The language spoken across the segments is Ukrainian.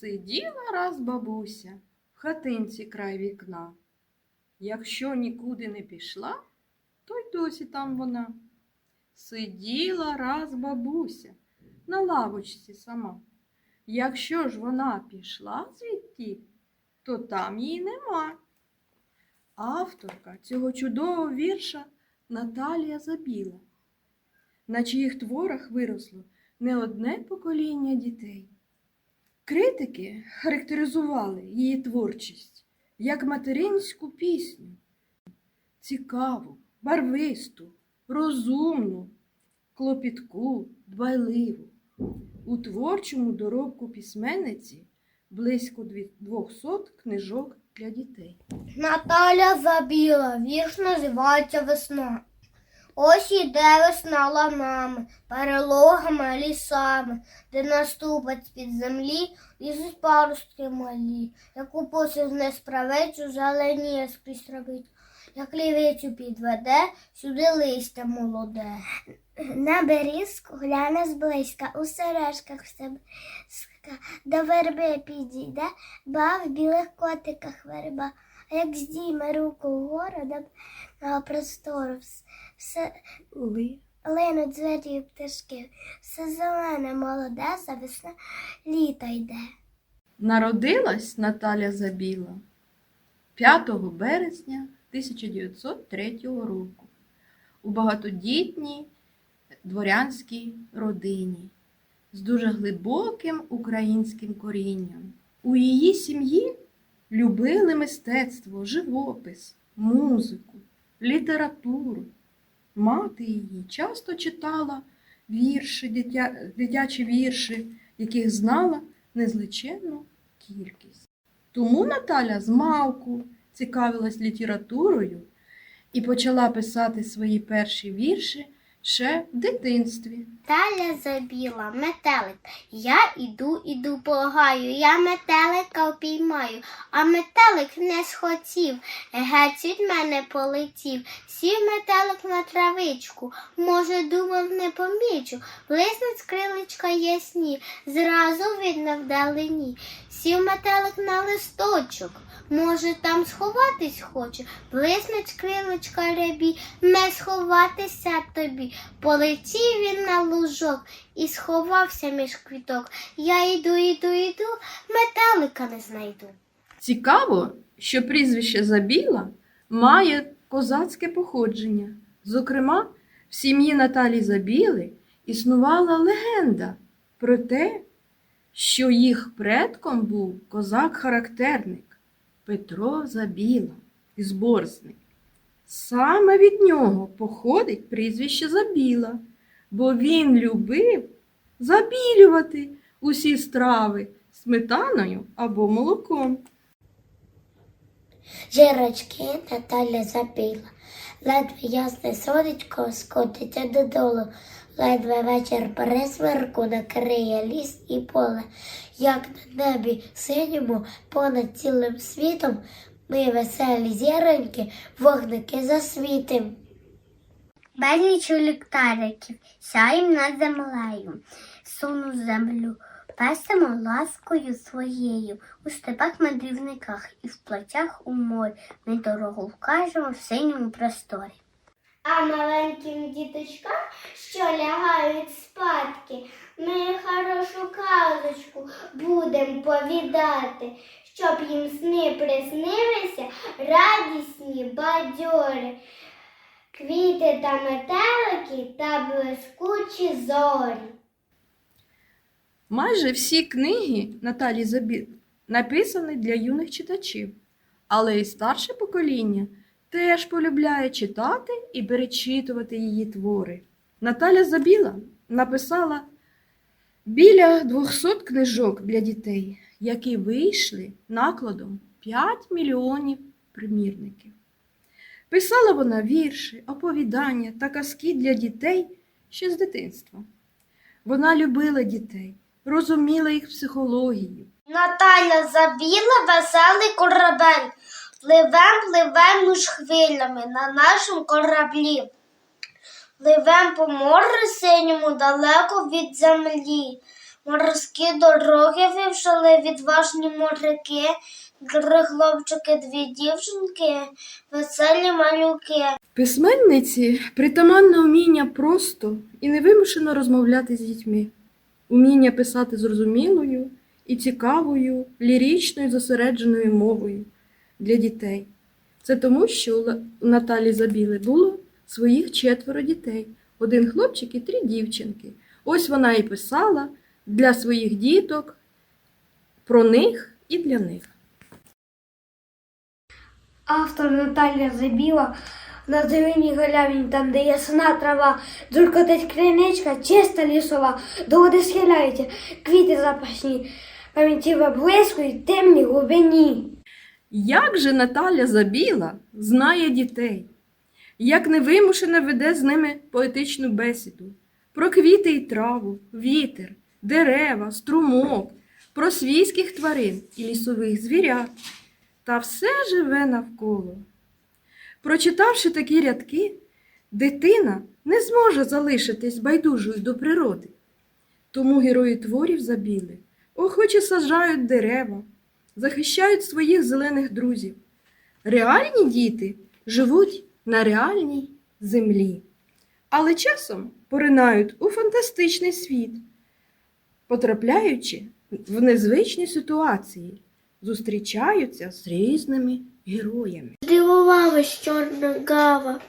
Сиділа раз бабуся в хатинці край вікна. Якщо нікуди не пішла, то й досі там вона. Сиділа раз бабуся на лавочці сама. Якщо ж вона пішла звідти, то там її нема. Авторка цього чудового вірша Наталія Забіла, на чиїх творах виросло не одне покоління дітей. Критики характеризували її творчість як материнську пісню, цікаву, барвисту, розумну, клопітку, дбайливу. У творчому доробку письменниці близько 200 книжок для дітей. Наталя забіла, вірш називається Весна. Ось іде весна ланами, перелогами, лісами, де наступать з-під землі лізуть паростки малі, яку посів несправечу зеленіє скрізь травицю, як лівицю підведе, сюди листя молоде. На берізку гляне зблизька, у сережках все до верби підійде, ба в білих котиках верба. Як здійме руку вгору до на простору, все Ви линуть пташки, все зелене, молоде, за весна літо йде. Народилась Наталя Забіла 5 березня 1903 року у багатодітній дворянській родині з дуже глибоким українським корінням. У її сім'ї любили мистецтво, живопис, музику, літературу. Мати її часто читала вірші, дитя, дитячі вірші, яких знала незліченну кількість. Тому Наталя з мавку цікавилась літературою і почала писати свої перші вірші ще в дитинстві. Таля забіла, метелик. Я іду, іду, полагаю, я метелика впіймаю, а метелик не схотів, геть від мене полетів. Сів метелик на травичку, може, думав, не помічу. Близнуть крилечка ясні, зразу видно вдалині. Сів метелик на листочок, може, там сховатись хоче. Близнуть крилечка рябі, не сховатися тобі. Полетів він на лужок і сховався між квіток. Я йду, йду, йду, метелика не знайду. Цікаво, що прізвище Забіла має козацьке походження. Зокрема, в сім'ї Наталі Забіли існувала легенда про те, що їх предком був козак-характерник Петро Забіла із Борзни. Саме від нього походить прізвище Забіла, бо він любив забілювати усі страви сметаною або молоком. Жирочки Наталя забіла, ледве ясне сонечко скотиться додолу, ледве вечір пересверку накриє ліс і поле, як на небі синьому понад цілим світом ми веселі зіроньки, вогники засвітим. Безліч ліхтариків сяєм над землею, суну землю, песимо ласкою своєю, у степах мандрівниках і в платях у морі, ми дорогу вкажемо в синьому просторі. А маленьким діточкам, що лягають спадки, ми хорошу казочку будем повідати, щоб їм сни приснилися радісні бадьори, квіти та метелики та блискучі зорі. Майже всі книги Наталі Забіл написані для юних читачів, але і старше покоління теж полюбляє читати і перечитувати її твори. Наталя Забіла написала біля 200 книжок для дітей, які вийшли накладом 5 мільйонів примірників. Писала вона вірші, оповідання та казки для дітей ще з дитинства. Вона любила дітей, розуміла їх психологію. Наталя забіла веселий корабель. Пливем, пливем між хвилями на нашому кораблі. Пливем по морю синьому далеко від землі. Морські дороги вивчили відважні моряки, три хлопчики, дві дівчинки, веселі малюки. Письменниці притаманне вміння просто і невимушено розмовляти з дітьми, уміння писати зрозумілою і цікавою, ліричною, зосередженою мовою для дітей. Це тому, що у Наталі Забіли було своїх четверо дітей: один хлопчик і три дівчинки. Ось вона і писала для своїх діток про них і для них. Автор Наталія Забіла на зеленій галявині, там, де ясна трава, дзюркотить криничка, чиста лісова, до води схиляються, квіти запашні, пам'яті блискують, темні глибині. Як же Наталя Забіла знає дітей, як невимушено веде з ними поетичну бесіду про квіти і траву, вітер, дерева, струмок, про свійських тварин і лісових звірят, та все живе навколо. Прочитавши такі рядки, дитина не зможе залишитись байдужою до природи. Тому герої творів забіли, охоче саджають дерева, захищають своїх зелених друзів. Реальні діти живуть на реальній землі, але часом поринають у фантастичний світ, потрапляючи в незвичні ситуації, зустрічаються з різними героями. Здивувалась чорна гава.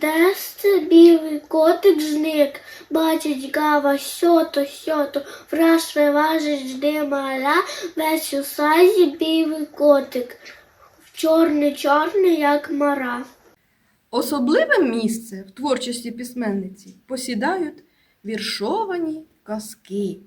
Де ж це білий котик зник? Бачить гава сьото, сьото, враз виважить жди мала, весь у сазі білий котик. Чорний, чорний, як мара. Особливе місце в творчості письменниці посідають віршовані казки,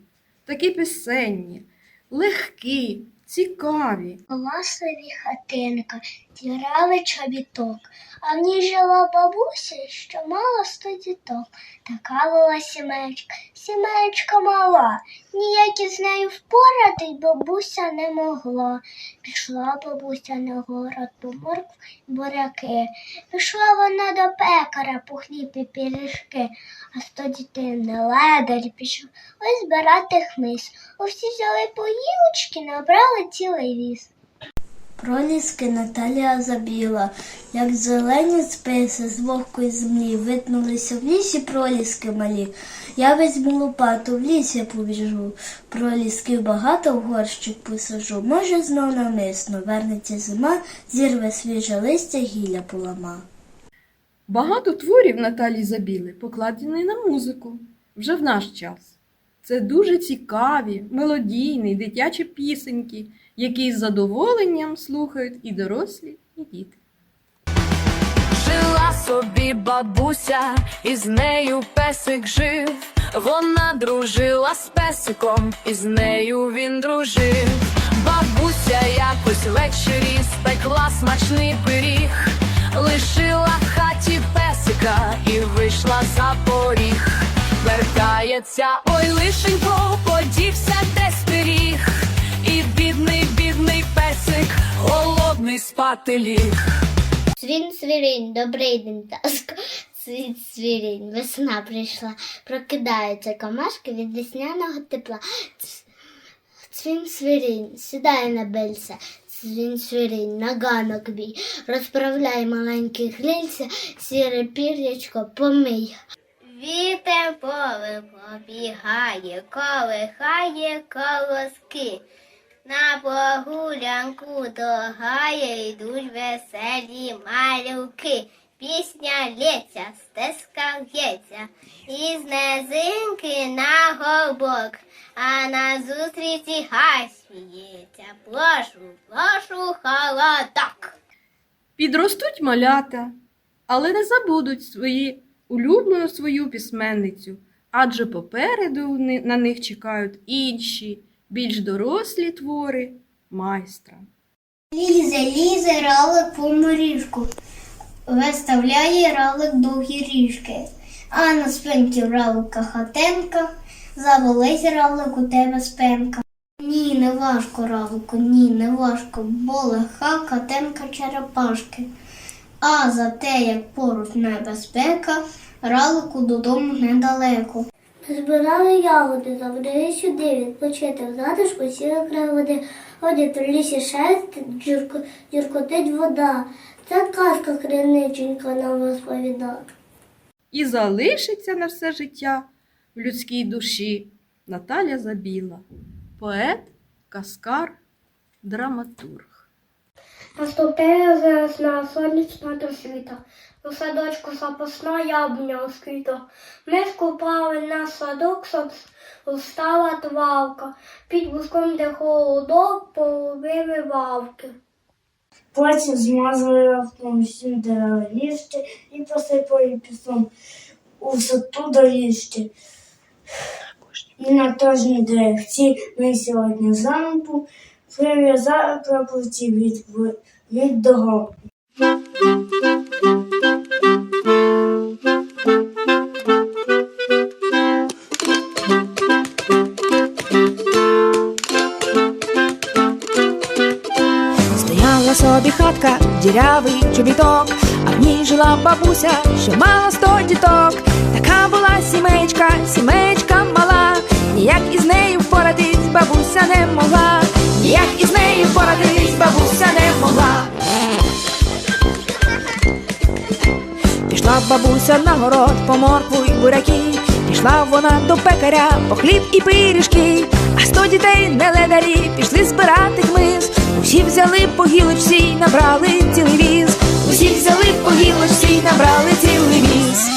такі пісенні, легкі, цікаві. Була собі хатинка, тірали чобіток, а в ній жила бабуся, що мала сто діток. Така була сімечка, сімечка мала, ніяк із нею впорати бабуся не могла. Пішла бабуся на город по моркву й буряки. Пішла вона до пекаря по хліб і пиріжки, а сто дітей не ледарі пішли збирати хмиз. Усі взяли поїлочки, набрали цілий віз. Проліски Наталія забіла, як зелені списи з вогкої землі витнулися в лісі проліски малі. Я візьму лопату в лісі побіжу, пролісків багато в горщик посажу. Може, знов намисно вернеться зима, зірве свіже листя, гілля полама. Багато творів Наталії Забіли покладені на музику вже в наш час. Це дуже цікаві, мелодійні, дитячі пісеньки, які з задоволенням слухають і дорослі, і діти. Жила собі бабуся, і з нею песик жив. Вона дружила з песиком, і з нею він дружив. Бабуся якось ввечері спекла смачний пиріг, лишила в хаті песика і вийшла за поріг. Вертається, ой, лишенько, подівся. І бідний, бідний песик, голодний спати ліг. Свін свірінь, добрий день, таско. Світ свірінь, весна прийшла, прокидаються комашки від весняного тепла. Цвін свірінь, сідає на бельце, цвін свірінь, на ганок бій, розправляй маленькі крильця, сіре пір'ячко помий. Вітер поле побігає, колихає колоски. На прогулянку до гая йдуть веселі малюки. Пісня лється, стеска в'ється, із низинки на горбок, а на зустрічі гай. Прошу, прошу, холодок. Підростуть малята, але не забудуть свої улюблену свою письменницю, адже попереду на них чекають інші, більш дорослі твори майстра. Лізе, лізе ралик по моріжку, виставляє ралик довгі ріжки, а на спинці ралика хатинка, завелись ралик у тебе спинка. Ні, не важко, ралику, ні, не важко, бо легка хатинка черепашки. А за те, як поруч небезпека, ралику додому недалеко. Збирали ягоди, забрали сюди, відпочити в затишку сіли край води. Ходять у лісі шерсть, джурко, джуркотить вода. Це казка криниченька нам розповіда. І залишиться на все життя в людській душі Наталя Забіла, поет, каскар, драматург. Наступила весна, сонячна до світа, у садочку запасна яблуня осквіта. Ми скупали на садок, щоб устала твалка, під буском, де холодок, половили вавки. Потім змазали рафтом всі деревішки і посипали пісом у соту доріжки. І на тожній деревці ми сьогодні замку прив'язали прапорці від, від дого. Дірявий чобіток, а в ній жила бабуся, що мала сто діток. Така була сімейка, сімейка мала, ніяк із нею впоратись бабуся не могла, ніяк із нею впоратись бабуся не могла. Пішла бабуся на город по моркву й буряки, пішла вона до пекаря по хліб і пиріжки, а сто дітей не ледарі пішли збирати хмиз. Усі взяли по гілочці й набрали цілий віз. Усі взяли по гілочці й набрали цілий віз.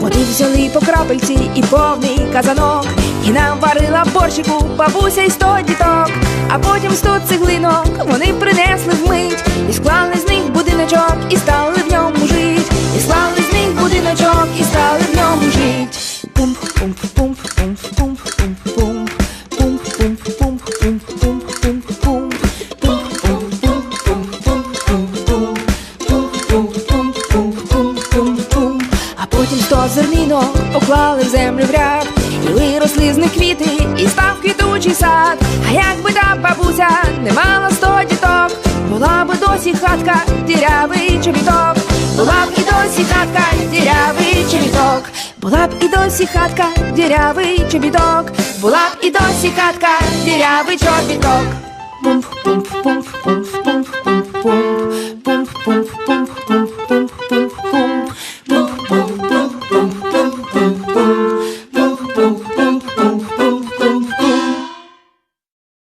Води взяли по крапельці і повний казанок, і нам варила борщику бабуся й сто діток, а потім сто цеглинок вони принесли вмить, і склали з них будиночок, і стали в ньому жить, і склали з них будиночок, і стали в ньому жить. Пумп, пумп, пумп, пумп, пумп, пумп, пумп. Пумп, пумп, пумп, пумп, пумп, пумп, пумп. Пумп, пумп, пумп, пумп. А потім сто зернінок поклали в землю в ряд, і виросли з них квіти і став квітучий сад. А якби та бабуся не мала сто діток, була би досі хатка, дірявий чобіток, була б і досі хатка, дірявий чобіток, була б і досі хатка, дірявий чобіток, була б і досі хатка, дірявий чобіток. Бумф, пумф, бумф, бумф, бумф, бумф, бумф, бумф, бумф, бумф.